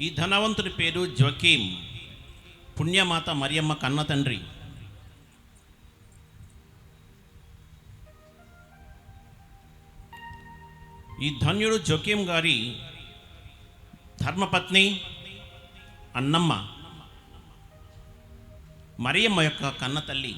ఈ ధనవంతుడి పేరు జోకీం. పుణ్యమాత మరియమ్మ కన్న తండ్రి. ఈ ధన్యుడు జోకీం గారి ధర్మపత్ని అన్నమ్మ. మరియమ్మ యొక్క కన్న తల్లి.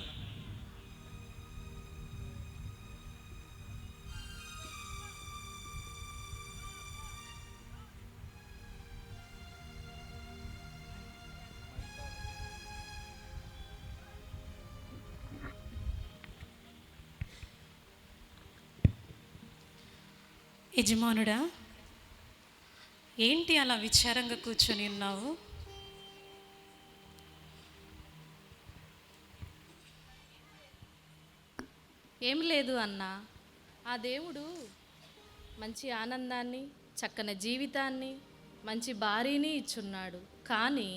యజమానుడా ఏంటి అలా విచారంగా కూర్చొని ఉన్నావు? ఏం లేదు అన్న. ఆ దేవుడు మంచి ఆనందాన్ని చక్కని జీవితాన్ని మంచి భార్యని ఇచ్చున్నాడు. కానీ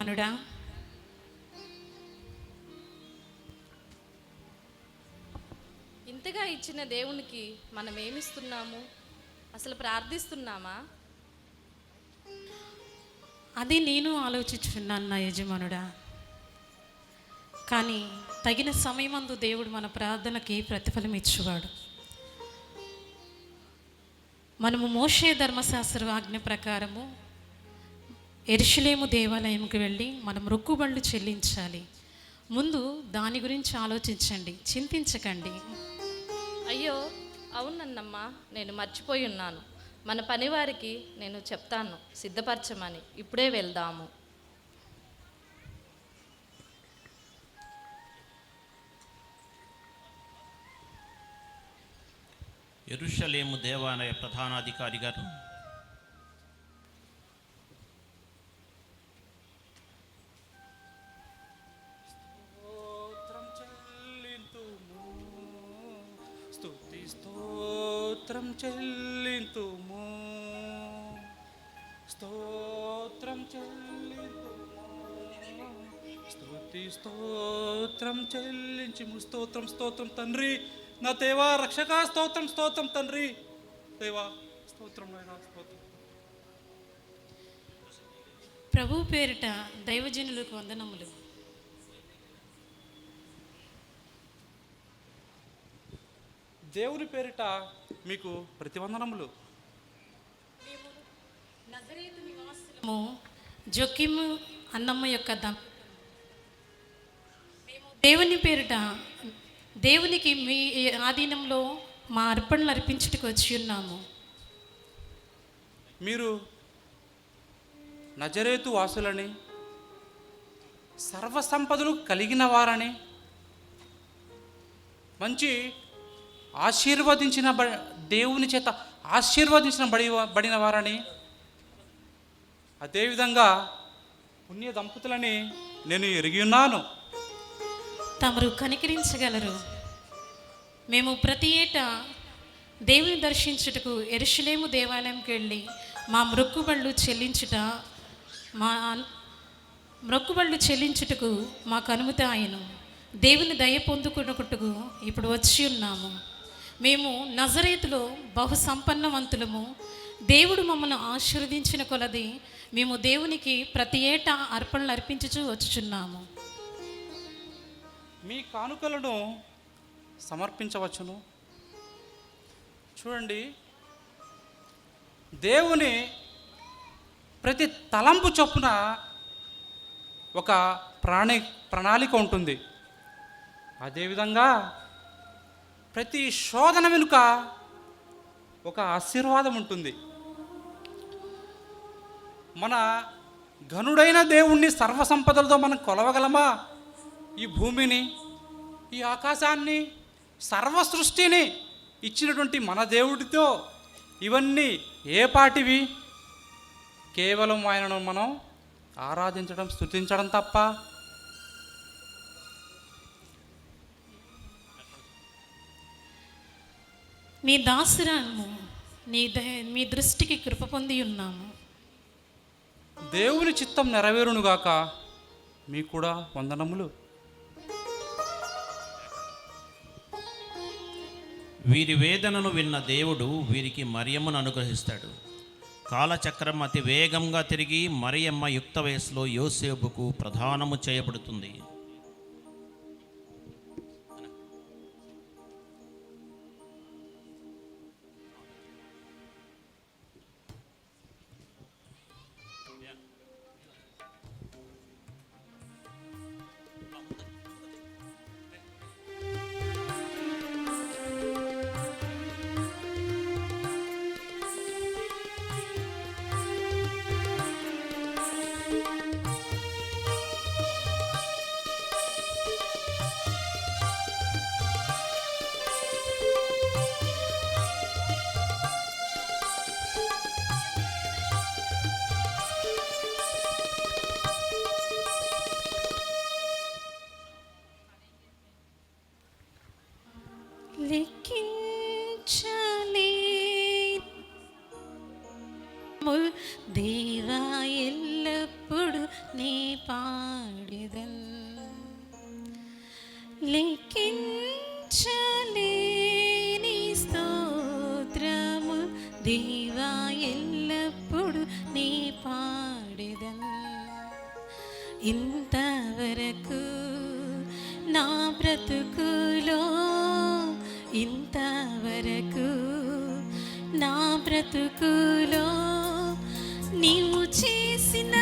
అనుడా ఇంతగా ఇచ్చిన దేవునికి మనం ఏమిస్తున్నాము? అసలు ప్రార్థిస్తున్నామా? అది నేను ఆలోచించున్నాను నా యజమానుడా. కానీ తగిన సమయమందు దేవుడు మన ప్రార్థనకి ప్రతిఫలం ఇచ్చేవాడు. మనము మోషే ధర్మశాస్త్ర ఆజ్ఞ ప్రకారము ఎరుషులేము దేవాలయంకి వెళ్ళి మనం రొక్కుబళ్ళు చెల్లించాలి. ముందు దాని గురించి ఆలోచించండి చింతించకండి. అయ్యో అవునన్నమ్మా నేను మర్చిపోయి ఉన్నాను. మన పనివారికి నేను చెప్తాను సిద్ధపరచమని. ఇప్పుడే వెళ్దాము. ఎరుషలేము దేవాలయ ప్రధానాధికారి గారు చెల్లింతుము. స్తోత్రం చెల్లింతుము. స్తుతి స్తోత్రం చెల్లించుము. స్తోత్రం స్తోత్రం తండ్రి. నా దేవా రక్షక స్తోత్రం స్తోత్రం తండ్రి. దేవా స్తోత్రం నాయనా స్తోత్రం. ప్రభు పేరిట దైవజనులకు వందనములు. దేవుని పేరిట మీకు ప్రతివందనములు. మేము జొక్కిము అన్నమ్మ యొక్క దేవుని పేరిట దేవునికి మీ ఆధీనంలో మా అర్పణలు అర్పించుటకు వచ్చి ఉన్నాము. మీరు నజరేతు వాసులని సర్వసంపదలు కలిగిన వారని మంచి ఆశీర్వదించిన బ- దేవుని చేత ఆశీర్వదించిన బడి బడిన వారని అదేవిధంగా పుణ్య దంపతులని నేను ఎరిగి ఉన్నాను. తమరు కనికరించగలరు. మేము ప్రతి ఏటా దేవుని దర్శించుటకు ఎరుషులేము దేవాలయంకి వెళ్ళి మా మొక్కుబళ్ళు చెల్లించుట మా మొక్కుబళ్ళు చెల్లించుటకు మాకు అనుమతి ఆయను. దేవుని దయ పొందుకున్నట్టుకు ఇప్పుడు వచ్చి ఉన్నాము. మేము నజరేతులో బహు సంపన్నవంతులము దేవుడు మమ్మల్ని ఆశీర్వదించిన కొలది మేము దేవునికి ప్రతి ఏటా అర్పణలు అర్పించుచు వచ్చుచున్నాము. మీ కానుకలను సమర్పించవచ్చును. చూడండి దేవుని ప్రతి తలంపు చొప్పున ఒక ప్రాణి ప్రణాళిక ఉంటుంది. అదేవిధంగా ప్రతి శోధన వెనుక ఒక ఆశీర్వాదం ఉంటుంది. మన ఘనుడైన దేవుణ్ణి సర్వసంపదలతో మనం కొలవగలమా? ఈ భూమిని ఈ ఆకాశాన్ని సర్వ సృష్టిని ఇచ్చినటువంటి మన దేవుడితో ఇవన్నీ ఏ పాటివి? కేవలం ఆయనను మనం ఆరాధించడం స్తుతించడం తప్ప నీ దాసురాము నీ ద మీ దృష్టికి కృప పొంది ఉన్నాము. దేవుని చిత్తం నెరవేరునుగాక మీకు కూడా వందనములు. వీరి వేదనను విన్న దేవుడు వీరికి మరియమ్మను అనుగ్రహిస్తాడు. కాలచక్రం అతి వేగంగా తిరిగి మరియమ్మ యుక్త వయసులో యోసేపుకు ప్రధానము చేయబడుతుంది. ఇంతవరకు నా బ్రతుకులో నీవు చేసిన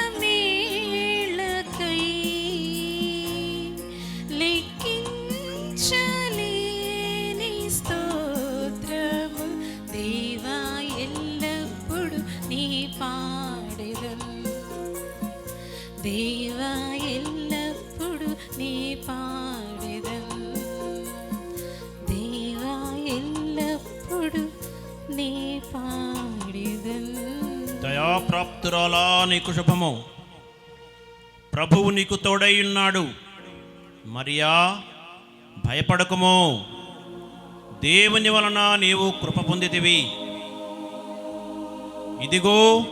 దయాప్రాప్తురాలా నీకు శుభము. ప్రభువు నీకు తోడై ఉన్నాడు. మరియా భయపడకము. దేవుని వలన నీవు కృప పొందితివి. ఇదిగో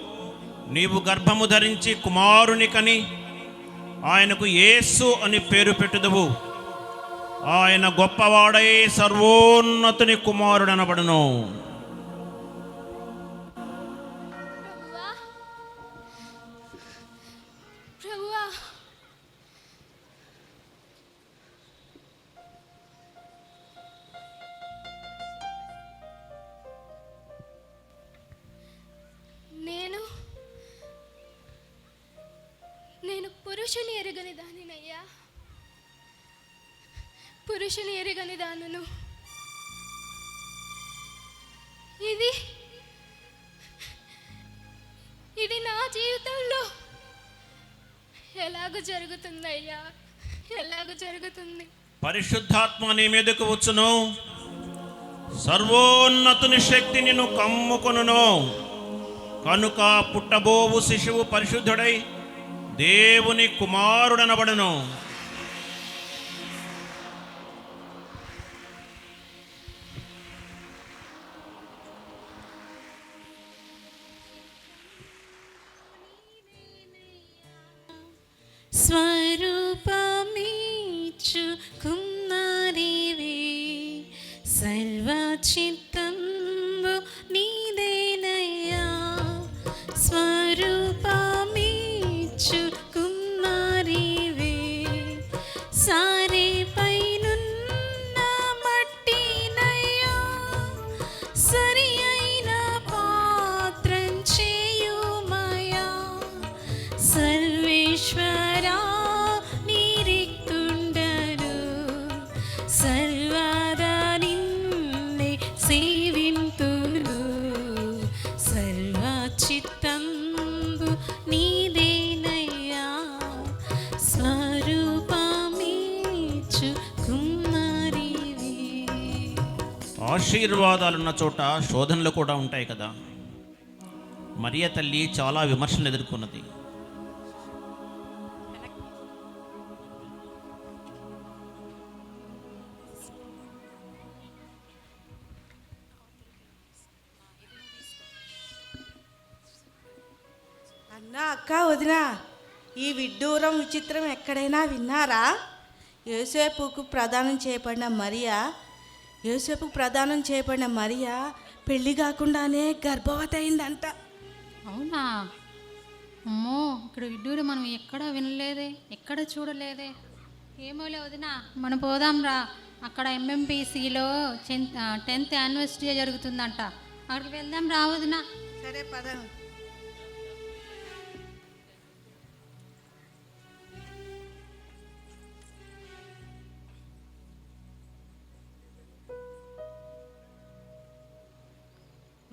నీవు గర్భము ధరించి కుమారుని కని ఆయనకు యేసు అని పేరు పెట్టుదువు. ఆయన గొప్పవాడై సర్వోన్నతుని కుమారుడనబడును. పురుషుని ఎరగని దానినయ్యా. పురుషుని ఎరగని దానును ఇది ఇది నా జీవితంలో. ఎలాగ జరుగుతుందయ్యా ఎలాగ జరుగుతుంది. పరిశుద్ధాత్మ నీ మీదకు వచ్చును. సర్వోన్నతుని శక్తి నిన్ను కమ్ముకొనును. కనుక పుట్టబోవు శిశువు పరిశుద్ధుడై దేవుని కుమారుడనబడను. స్వరూపమీచు సర్వచిత్ సారే ఆశీర్వాదాలున్న చోట శోధనలు కూడా ఉంటాయి కదా. మరియ తల్లి చాలా విమర్శలు ఎదుర్కొన్నది. అన్న అక్క వదినా ఈ విడ్డూరం విచిత్రం ఎక్కడైనా విన్నారా? యోసేపుకు ప్రదానం చేయబడిన మరియా యోసేపుకు ప్రదానం చేయబడిన మరియా పెళ్ళి కాకుండానే గర్భవతి అయిందంట అవునా? అమ్మో ఇక్కడ విడ్డూరు మనం ఎక్కడ వినలేదే ఎక్కడ చూడలేదే. ఏమోలే వదినా మనం పోదాం రా. అక్కడ ఎంఎంపీసీలో టెన్త్ యానివర్సరీ జరుగుతుందంట. అక్కడికి వెళ్దాం రా వదినా. సరే పద.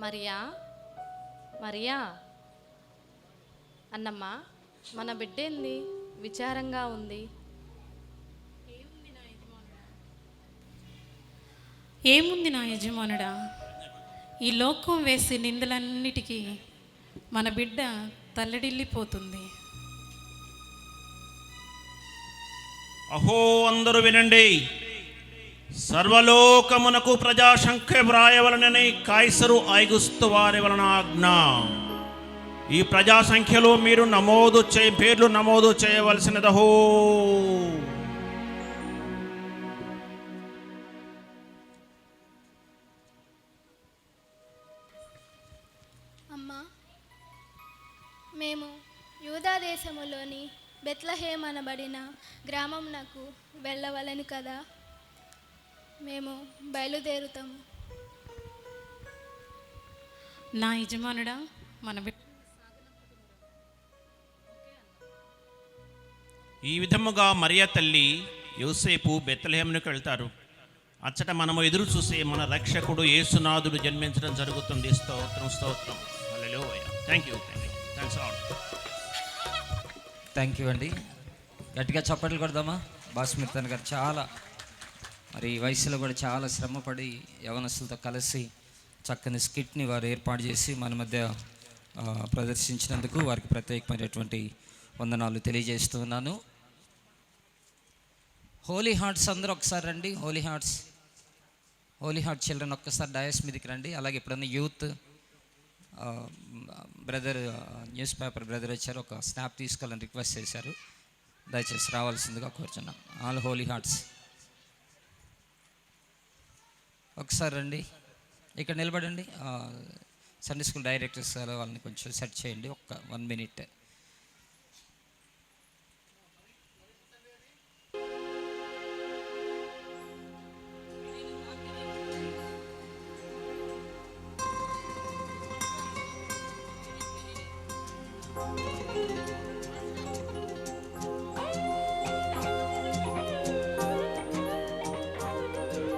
మరియా మరియా. అన్నమ్మ మన బిడ్డేంది? విచారంగా ఉంది. ఏముంది నా యజమానుడా? ఈ లోకం వేసే నిందలన్నిటికీ మన బిడ్డ తల్లడిల్లిపోతుంది. అహో అందరూ వినండి. సర్వలోకమునకు ప్రజాసంఖ్య వ్రాయవలనని కాయసరు ఐగుస్తు వారి వలన ఆజ్ఞ. ఈ ప్రజాసంఖ్యలో మీరు నమోదు చే పేర్లు నమోదు చేయవలసినదహో. అమ్మా మేము యూదా దేశములోని బెత్లహేమనబడిన గ్రామంనకు వెళ్ళవలను కదా? మేము బయలుదేరుతాము నా యజమానుడా మన ఈ విధముగా మరియ తల్లి యోసేపు బెత్తలహేమునికి వెళ్తారు అచ్చట మనము ఎదురు చూసే మన రక్షకుడు యేసునాథుడు జన్మించడం జరుగుతుంది. స్తోత్రం స్తోత్రం. Hallelujah. Thank you thank you thanks all thank you అండి. గట్టిగా చప్పట్లు కొడదామా? బాస్మితన్ గారు చాలా మరి ఈ వయసులో కూడా చాలా శ్రమపడి యవనస్తులతో కలిసి చక్కని స్కిట్ని వారు ఏర్పాటు చేసి మన మధ్య ప్రదర్శించినందుకు వారికి ప్రత్యేకమైనటువంటి వందనాలు తెలియజేస్తున్నాను హోలీ హార్ట్స్ అందరూ ఒకసారి రండి. Holy hearts holy heart children ఒక్కసారి డయాస్ మీదకి రండి. అలాగే ఎప్పుడన్నా youth brother news paper brother వచ్చారు ఒక స్నాప్ తీసుకోవాలని రిక్వెస్ట్ చేశారు. దయచేసి రావాల్సిందిగా కోరుచున్నాను ఆల్ హోలీ హార్ట్స్ ఒకసారి రండి. ఇక్కడ నిలబడండి. సండే స్కూల్ డైరెక్టర్స్ వాళ్ళని కొంచెం సెట్ చేయండి. ఒక్క వన్ మినిట్.